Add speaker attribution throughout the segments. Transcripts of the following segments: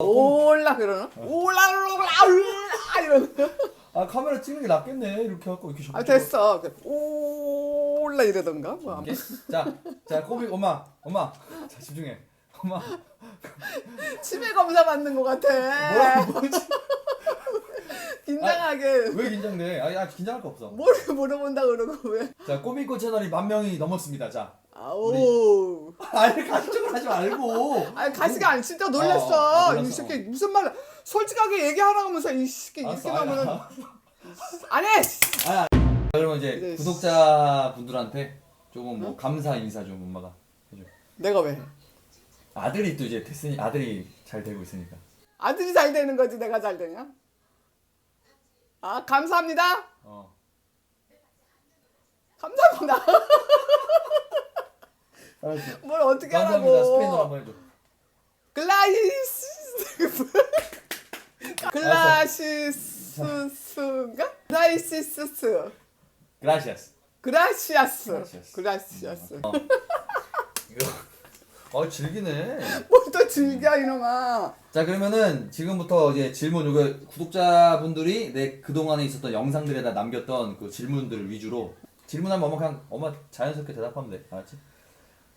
Speaker 1: 올라 그러나? 올라 올라 올라 이러는.
Speaker 2: 아 카메라 찍는 게 낫겠네 이렇게 하고 이렇게
Speaker 1: 아 됐어. 올라 이러던가. 뭐.
Speaker 2: 이렇게? 자, 자 꼬비 엄마 엄마 자 집중해 엄마
Speaker 1: 치매 검사 받는 것 같아.
Speaker 2: 뭐야 뭐지
Speaker 1: 긴장하게.
Speaker 2: 왜 긴장돼 아니 아 긴장할 거 없어
Speaker 1: 뭘 물어본다 그러고 왜?
Speaker 2: 자 꼬미꼬 채널이 만 명이 넘었습니다 자
Speaker 1: 아우.
Speaker 2: 아니 가식적으로 하지 말고
Speaker 1: 아니 가시가 아니 진짜 놀랐어.
Speaker 2: 어, 어, 놀랐어.
Speaker 1: 이 새끼 무슨 말 솔직하게 얘기하라고 하면서 이 새끼 이렇게 나면은 안 해.
Speaker 2: 자, 그러면 이제
Speaker 1: 네.
Speaker 2: 구독자 분들한테 조금 뭐
Speaker 1: 어?
Speaker 2: 감사 인사 좀 엄마가 해줘
Speaker 1: 내가 왜? 해?
Speaker 2: 아들이 또 이제 됐으니 아들이 잘 되고 있으니까
Speaker 1: 아들이 잘 되는 거지 내가 잘 되냐? 아 감사합니다.
Speaker 2: 어
Speaker 1: 감사합니다.
Speaker 2: 알았어
Speaker 1: 뭘 어떻게
Speaker 2: 감사합니다 스페인어로
Speaker 1: 하라고?
Speaker 2: 한번 해줘
Speaker 1: 글라이스 글라시스스인가? 글라이시스스
Speaker 2: 그라시아스
Speaker 1: 그라시아스
Speaker 2: 그라시아스.
Speaker 1: 그라시아스
Speaker 2: 어. 이거 어 즐기네
Speaker 1: 뭘 또 즐겨 이놈아
Speaker 2: 자 그러면은 지금부터 이제 질문 요거 구독자분들이 내 그동안에 있었던 영상들에다 남겼던 그 질문들 위주로 질문하면 엄마 그냥 엄마 자연스럽게 대답하면 돼 알았지?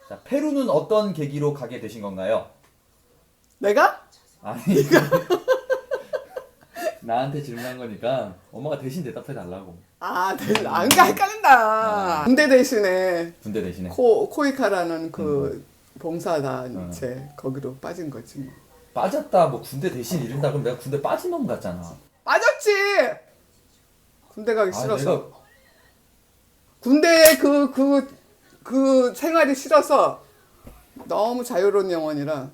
Speaker 2: 자 페루는 어떤 계기로 가게 되신 건가요?
Speaker 1: 내가?
Speaker 2: 아니 나한테 질문한 거니까 엄마가 대신 대답해 달라고
Speaker 1: 아, 될- 아, 그러니까 헷갈린다. 군대 대신에
Speaker 2: 군대 대신에
Speaker 1: 코 코이카라는 그 봉사단체 거기로 빠진 거지 뭐.
Speaker 2: 빠졌다 뭐 군대 대신 이른다 그럼 내가 군대 빠진 놈 같잖아
Speaker 1: 빠졌지. 군대 가기
Speaker 2: 아
Speaker 1: 싫어서.
Speaker 2: 내가
Speaker 1: 군대에 그그 그 생활이 싫어서 너무 자유로운 영혼이라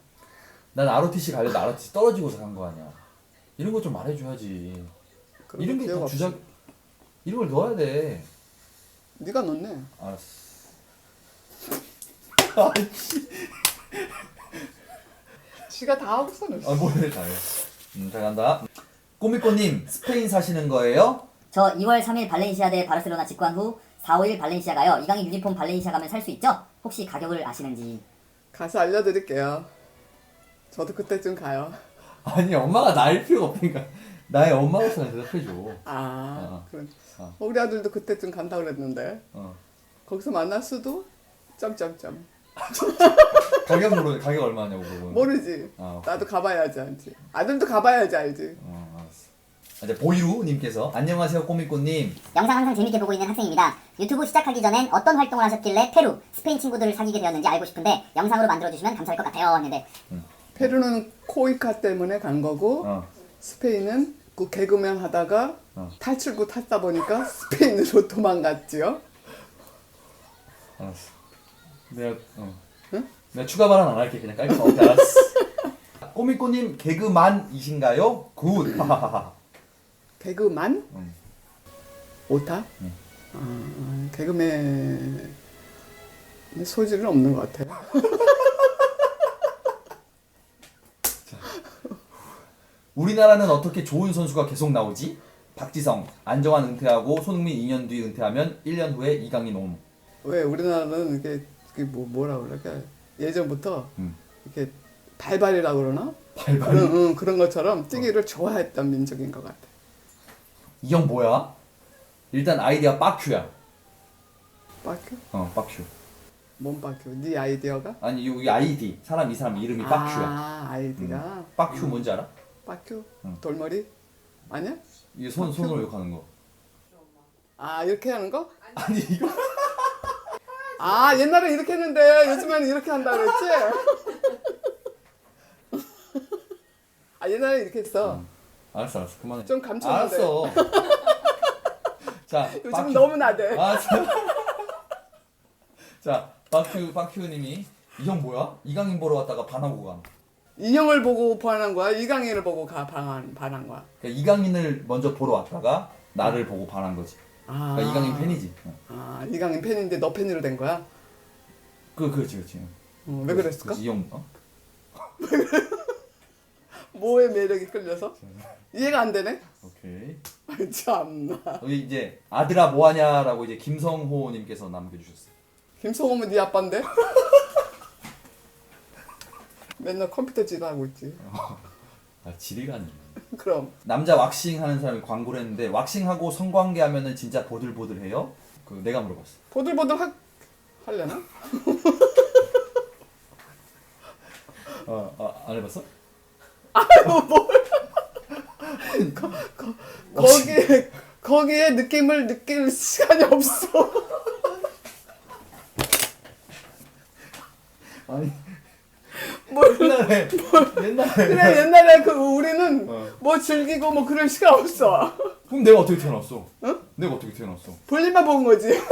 Speaker 2: 난 ROTC 가려도 ROTC 떨어지고서 간 거 아니야 이런 거 좀 말해줘야지
Speaker 1: 그런
Speaker 2: 이런 거게
Speaker 1: 기억
Speaker 2: 다
Speaker 1: 없이.
Speaker 2: 주작 이런 걸 넣어야 돼
Speaker 1: 네가 넣네.
Speaker 2: 알았어 아이씨
Speaker 1: 지가 다 하고 있어.
Speaker 2: 아 뭐래 다해 음 잘 간다 꼬미꼬님 스페인 사시는 거예요?
Speaker 3: 저 2월 3일 발렌시아 대 바르셀로나 직관 후 4, 5일 발렌시아 가요. 이강인 유니폼 발렌시아 가면 살 수 있죠? 혹시 가격을 아시는지.
Speaker 1: 가서 알려드릴게요. 저도 그때쯤 가요.
Speaker 2: 아니 엄마가 나일 필요가 없으니까 나의 엄마로서 대답해줘
Speaker 1: 아,
Speaker 2: 어.
Speaker 1: 그럼
Speaker 2: 어.
Speaker 1: 우리 아들도 그때쯤 간다 그랬는데
Speaker 2: 어
Speaker 1: 거기서 만날 수도 점점점
Speaker 2: 가격 물어 가격 얼마냐고 물어보는
Speaker 1: 모르지.
Speaker 2: 아.
Speaker 1: 나도 가봐야지 알지. 아들도 가봐야지 알지.
Speaker 2: 어 알았어 아, 이제 보이루님께서 안녕하세요 꼬미꼬님
Speaker 3: 영상 항상 재밌게 보고 있는 학생입니다. 유튜브 시작하기 전엔 어떤 활동을 하셨길래 페루, 스페인 친구들을 사귀게 되었는지 알고 싶은데 영상으로 만들어주시면 감사할 것 같아요. 했는데
Speaker 1: 페루는 코이카 때문에 간 거고
Speaker 2: 어
Speaker 1: 스페인은 그 개그맨 하다가
Speaker 2: 어.
Speaker 1: 탈출구 탔다 보니까 스페인으로 도망갔지요.
Speaker 2: 알았어. 내가 어.
Speaker 1: 응?
Speaker 2: 내가 추가 발언 안 할게 그냥 깔끔 오케이 알았어. 꼬미꼬님 개그만이신가요? 굿.
Speaker 1: 개그만
Speaker 2: 응.
Speaker 1: 오타?
Speaker 2: 응.
Speaker 1: 아, 개그맨 소질은 없는 것 같아요.
Speaker 2: 우리나라는 어떻게 좋은 선수가 계속 나오지? 박지성, 안정환 은퇴하고 손흥민 2년 뒤 은퇴하면 1년 후에 이강인 옴.
Speaker 1: 왜 우리나라는 이게 뭐 뭐라 그럴까 예전부터
Speaker 2: 음.
Speaker 1: 이렇게 발발이라 그러나
Speaker 2: 발발.
Speaker 1: 그런 응, 그런 것처럼 뛰기를 좋아했던 민족인 것 같아.
Speaker 2: 이 형 뭐야? 일단 아이디어 빡큐야.
Speaker 1: 빠큐?
Speaker 2: 어, 빡큐.
Speaker 1: 뭔 빠큐? 네 아이디어가?
Speaker 2: 아니 여기 아이디 사람 이 사람 이름이 빡큐야.
Speaker 1: 아 아이디가
Speaker 2: 빡큐 뭔지 알아?
Speaker 1: 빠큐?
Speaker 2: 응.
Speaker 1: 돌머리? 아니야?
Speaker 2: 이게 손 손으로 욕하는 거.
Speaker 1: 아 이렇게 하는 거?
Speaker 2: 아니 이거
Speaker 1: 아 옛날에 이렇게 했는데 요즘에는 이렇게 한다 그랬지? 아 옛날에 이렇게 했어.
Speaker 2: 알았어 알았어 그만해.
Speaker 1: 좀 감췄는데.
Speaker 2: 알았어. 자
Speaker 1: 요즘
Speaker 2: 빡큐.
Speaker 1: 너무 나대.
Speaker 2: 알았어. 자 빡큐 빡큐님이 이형 뭐야? 이강인 보러 왔다가 반하고 가.
Speaker 1: 인형을 보고 반한 거야? 이강인을 보고 가 반한 반한 거야?
Speaker 2: 그러니까 이강인을 먼저 보러 왔다가 나를 보고 반한 거지.
Speaker 1: 아
Speaker 2: 그러니까 이강인 팬이지. 어.
Speaker 1: 아 이강인 팬인데 너 팬으로 된 거야?
Speaker 2: 그 그렇지 그렇지.
Speaker 1: 어, 왜 그랬을까?
Speaker 2: 그렇지, 이 형. 어?
Speaker 1: 뭐의 매력이 끌려서? 이해가 안 되네.
Speaker 2: 오케이.
Speaker 1: 아이, 참나.
Speaker 2: 여기 이제 아들아 뭐하냐라고 이제 김성호님께서 남겨주셨어요.
Speaker 1: 김성호면 네 아빠인데? 맨날 컴퓨터 지도하고 있지.
Speaker 2: 지리라니.
Speaker 1: 그럼
Speaker 2: 남자 왁싱 하는 사람이 광고를 했는데 왁싱하고 성관계 하면은 진짜 보들보들해요? 그 내가 물어봤어.
Speaker 1: 보들보들 하, 하려나?
Speaker 2: 어, 어, 안 해봤어?
Speaker 1: 거기에 거기에 느낌을 느낄 시간이 없어.
Speaker 2: 아니
Speaker 1: 뭘
Speaker 2: 옛날에 옛날에
Speaker 1: 그래 옛날에 그 우리는
Speaker 2: 어.
Speaker 1: 뭐 즐기고 뭐 그럴 시간 없어.
Speaker 2: 그럼 내가 어떻게 태어났어?
Speaker 1: 어?
Speaker 2: 내가 어떻게 태어났어?
Speaker 1: 볼일만 본 거지.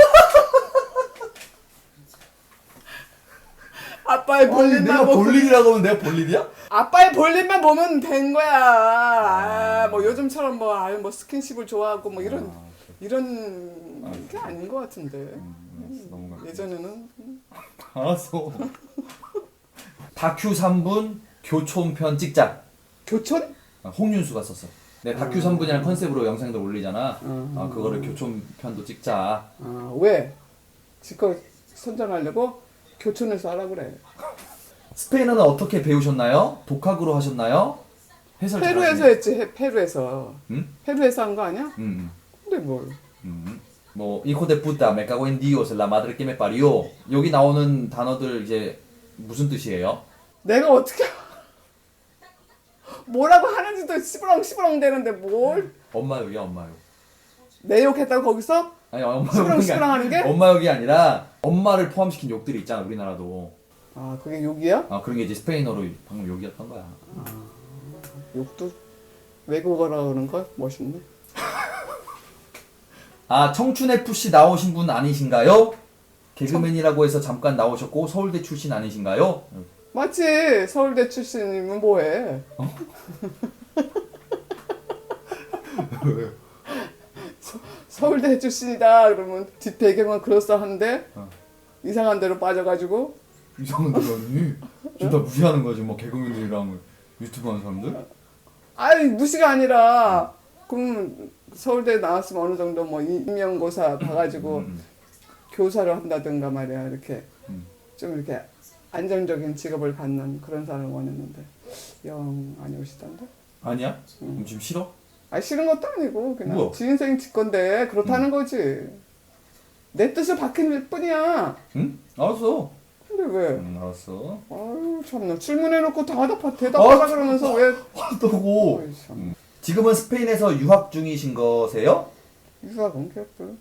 Speaker 1: 아빠의
Speaker 2: 아니
Speaker 1: 볼일만
Speaker 2: 내가
Speaker 1: 보고
Speaker 2: 볼일이라고 하면 내가 볼일이야?
Speaker 1: 아빠의 볼일만 보면 된 거야. 아, 뭐 요즘처럼 뭐, 아유, 뭐 스킨십을 좋아하고 뭐 이런
Speaker 2: 아,
Speaker 1: 이런 게 아닌 것 같은데.
Speaker 2: 음, 넘어가.
Speaker 1: 예전에는
Speaker 2: 알았어. 다큐 3분 교촌편 찍자.
Speaker 1: 교촌?
Speaker 2: 아, 홍윤수가 썼어. 내 다큐 3분이라는 컨셉으로 영상들 올리잖아.
Speaker 1: 음.
Speaker 2: 아, 그거를 교촌편도 찍자.
Speaker 1: 아, 왜? 지껏 선전하려고 교촌에서 하라 그래.
Speaker 2: 스페인어는 어떻게 배우셨나요? 독학으로 하셨나요? 해설
Speaker 1: 페루에서
Speaker 2: 잘하시네.
Speaker 1: 했지. 해- 페루에서.
Speaker 2: 응?
Speaker 1: 페루에서 한 거 아니야?
Speaker 2: 음,
Speaker 1: 근데 뭘?
Speaker 2: 음, 음. 뭐 hijo de puta, me cago en Dios, la madre que me parió. 여기 나오는 단어들 이제 무슨 뜻이에요?
Speaker 1: 내가 어떻게 뭐라고 하는지도 시부렁 시부렁 되는데 뭘?
Speaker 2: 엄마 욕이야, 엄마 욕.
Speaker 1: 내 욕했다고 거기서?
Speaker 2: 아니 엄마 욕이
Speaker 1: 시끄러워
Speaker 2: 아니-
Speaker 1: 하는 게?
Speaker 2: 엄마 욕이 아니라 엄마를 포함시킨 욕들이 있잖아 우리나라도
Speaker 1: 아 그게 욕이야?
Speaker 2: 아 그런 게 이제 스페인어로 방금 욕이었던 거야
Speaker 1: 욕도 외국어라 그러는 거 멋있네.
Speaker 2: 아 청춘 FC 나오신 분 아니신가요? 개그맨이라고 해서 잠깐 나오셨고 서울대 출신 아니신가요?
Speaker 1: 맞지? 서울대 출신이면 뭐해? 서- 서울대 출신이다 그러면 뒷 배경은 그럴싸한데
Speaker 2: 어.
Speaker 1: 이상한 데로 빠져가지고
Speaker 2: 이상한 데 아니 지금 다 무시하는 거지 뭐 개그맨들이랑 유튜브 하는 사람들
Speaker 1: 아니 무시가 아니라 그럼 서울대 나왔으면 어느 정도 뭐 임명고사 봐가지고
Speaker 2: 음,
Speaker 1: 교사를 한다든가 말이야 이렇게
Speaker 2: 음.
Speaker 1: 좀 이렇게 안정적인 직업을 갖는 그런 사람을 원했는데 영 아니오시던데
Speaker 2: 아니야? 그럼 지금 싫어?
Speaker 1: 아 싫은 것도 아니고 그냥
Speaker 2: 뭐야?
Speaker 1: 지 인생 지 건데 그렇다는 거지 내 뜻을 박힐 뿐이야
Speaker 2: 응? 알았어
Speaker 1: 근데 왜
Speaker 2: 응 알았어
Speaker 1: 아유 참나 질문해놓고 다 대답 대답하라
Speaker 2: 아,
Speaker 1: 그러면서 왜
Speaker 2: 화나고
Speaker 1: 어이, 참.
Speaker 2: 음. 지금은 스페인에서 유학 중이신 거세요?
Speaker 1: 유학은 개뿔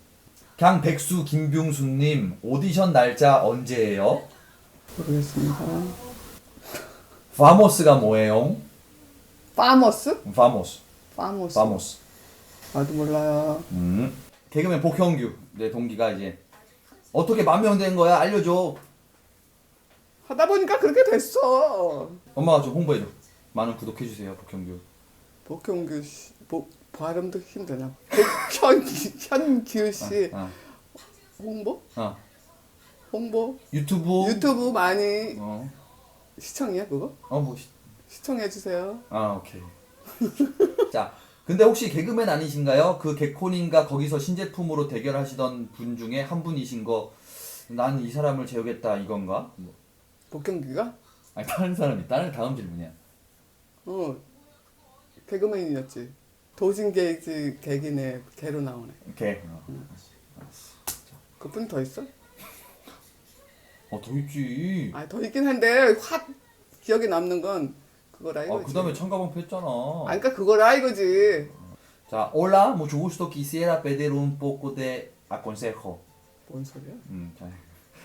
Speaker 2: 강백수 김병수님 오디션 날짜 언제예요?
Speaker 1: 모르겠습니다.
Speaker 2: 파모스가 뭐예요?
Speaker 1: 파머스?
Speaker 2: 파모스.
Speaker 1: 파머스.
Speaker 2: 파모스.
Speaker 1: 나도 몰라요.
Speaker 2: 음. 개그맨 복형규. 내 동기가 이제 어떻게 만명된 거야? 알려줘.
Speaker 1: 하다 보니까 그렇게 됐어.
Speaker 2: 엄마가 좀 홍보해줘. 많은 구독해주세요 복형규.
Speaker 1: 복형규 씨 복, 발음도 힘드냐 복현 현규 씨
Speaker 2: 아,
Speaker 1: 홍보?
Speaker 2: 아, 아.
Speaker 1: 홍보?
Speaker 2: 유튜브
Speaker 1: 유튜브 많이
Speaker 2: 어,
Speaker 1: 시청이야 그거?
Speaker 2: 어 뭐, 시-
Speaker 1: 시청해 주세요.
Speaker 2: 아 오케이 자 근데 혹시 개그맨 아니신가요? 그 개콘인가 거기서 신제품으로 대결하시던 분 중에 한 분이신 거 난 이 사람을 재우겠다 이건가? 뭐.
Speaker 1: 복경규가?
Speaker 2: 아니 다른 사람이 다른 다음 질문이야
Speaker 1: 어 개그맨이었지. 도진 게이지 개기네 개로 나오네.
Speaker 2: 오케이 어,
Speaker 1: 그분 더 있어?
Speaker 2: 어, 더 있지
Speaker 1: 아 더 있긴 한데 확 기억에 남는 건 그거라
Speaker 2: 아,
Speaker 1: 이거지.
Speaker 2: 그 다음에 참가방표 했잖아
Speaker 1: 아 그러니까 그거라 이거지.
Speaker 2: 자, hola, mucho gusto. Quisiera pedir un poco de aconsejo.
Speaker 1: 뭔 소리야?
Speaker 2: 음, 자,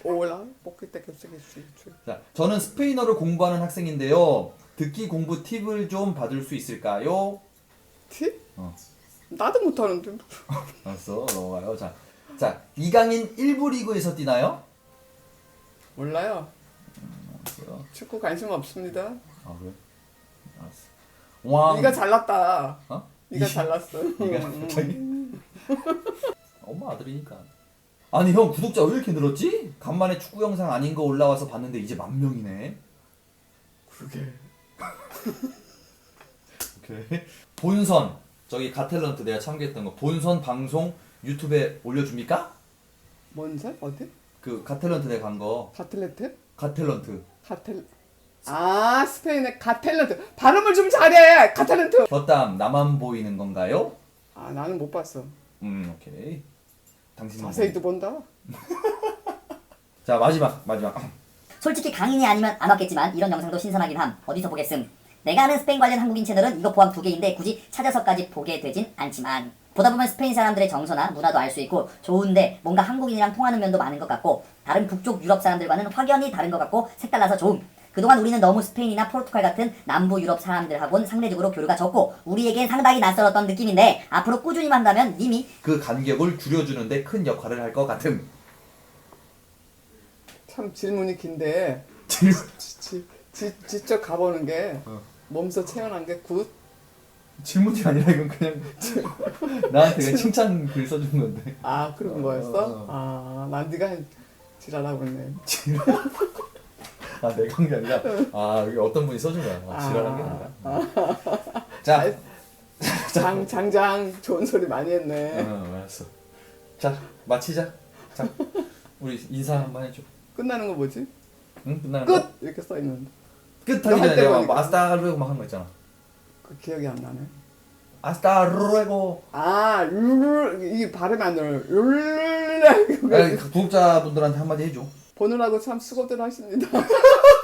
Speaker 1: 오라 뽑기 때 겹치기 수.
Speaker 2: 자, 저는 스페인어를 공부하는 학생인데요. 듣기 공부 팁을 좀 받을 수 있을까요?
Speaker 1: 티?
Speaker 2: 어.
Speaker 1: 나도 못하는데.
Speaker 2: 알았어, 넘어가요. 자, 자, 이강인 1부 리그에서 뛰나요?
Speaker 1: 몰라요.
Speaker 2: 알았어요.
Speaker 1: 축구 관심 없습니다.
Speaker 2: 아, 그래? 알았어. 왕.
Speaker 1: 네가 잘났다.
Speaker 2: 어?
Speaker 1: 네가
Speaker 2: 이-
Speaker 1: 잘났어.
Speaker 2: 네가
Speaker 1: 음.
Speaker 2: 갑자기? 엄마 아들이니까. 아니 형 구독자 왜 이렇게 늘었지? 간만에 축구 영상 아닌 거 올라와서 봤는데 이제 만 명이네.
Speaker 1: 그러게.
Speaker 2: 오케이. 본선 저기 가텔런트 내가 참가했던 거 본선 방송 유튜브에 올려줍니까?
Speaker 1: 뭔 살? 어디?
Speaker 2: 그 가텔런트 내가 간거
Speaker 1: 가틀레트?
Speaker 2: 가텔런트
Speaker 1: 가텔 아 스페인의 가탤런트 발음을 좀 잘해 가탤런트
Speaker 2: 곁담 나만 보이는 건가요?
Speaker 1: 아 나는 못 봤어
Speaker 2: 음 오케이. 당신만.
Speaker 1: 자세히도 본다
Speaker 2: 자 마지막 마지막.
Speaker 3: 솔직히 강인이 아니면 안 왔겠지만 이런 영상도 신선하긴 함. 어디서 보겠음. 내가 아는 스페인 관련 한국인 채널은 이거 포함 두 개인데 굳이 찾아서까지 보게 되진 않지만 보다 보면 스페인 사람들의 정서나 문화도 알 수 있고 좋은데 뭔가 한국인이랑 통하는 면도 많은 것 같고 다른 북쪽 유럽 사람들과는 확연히 다른 것 같고 색달라서 좋음. 그동안 우리는 너무 스페인이나 포르투갈 같은 남부 유럽 사람들하고는 상대적으로 교류가 적고 우리에겐 상당히 낯설었던 느낌인데 앞으로 꾸준히만 한다면 님이
Speaker 2: 그 간격을 줄여주는데 큰 역할을 할 것 같음.
Speaker 1: 참 질문이 긴데
Speaker 2: 질문.
Speaker 1: 지, 지, 지, 직접 가보는 게
Speaker 2: 어.
Speaker 1: 몸소 체험한 게 굿.
Speaker 2: 질문이 아니라 이건 그냥 나한테 그냥 칭찬 글 써준 건데.
Speaker 1: 아 그런
Speaker 2: 어,
Speaker 1: 거였어?
Speaker 2: 어,
Speaker 1: 아, 난 네가 지랄하고 있네.
Speaker 2: 아 내가 한 게 아니라 아 여기 어떤 분이 써준 거야. 아, 지랄한 게 아니라. 자,
Speaker 1: 장 장장 좋은 소리 많이 했네.
Speaker 2: 어, 알았어. 자 마치자. 자 우리 인사 한번 해줘.
Speaker 1: 끝나는 거 뭐지?
Speaker 2: 응 끝나는
Speaker 1: 끝
Speaker 2: 거?
Speaker 1: 이렇게 써 있는데 끝너
Speaker 2: 하기
Speaker 1: 할
Speaker 2: 전에
Speaker 1: 때
Speaker 2: 내가
Speaker 1: 보니까.
Speaker 2: 마스타르고 막 한 거 있잖아.
Speaker 1: 그 기억이 안 나네.
Speaker 2: 아스타르고.
Speaker 1: 아 룰, 이 발음이 안 나요. 룰.
Speaker 2: 그 구독자분들한테 한마디 해줘.
Speaker 1: 보느라고 참 수고들 하십니다.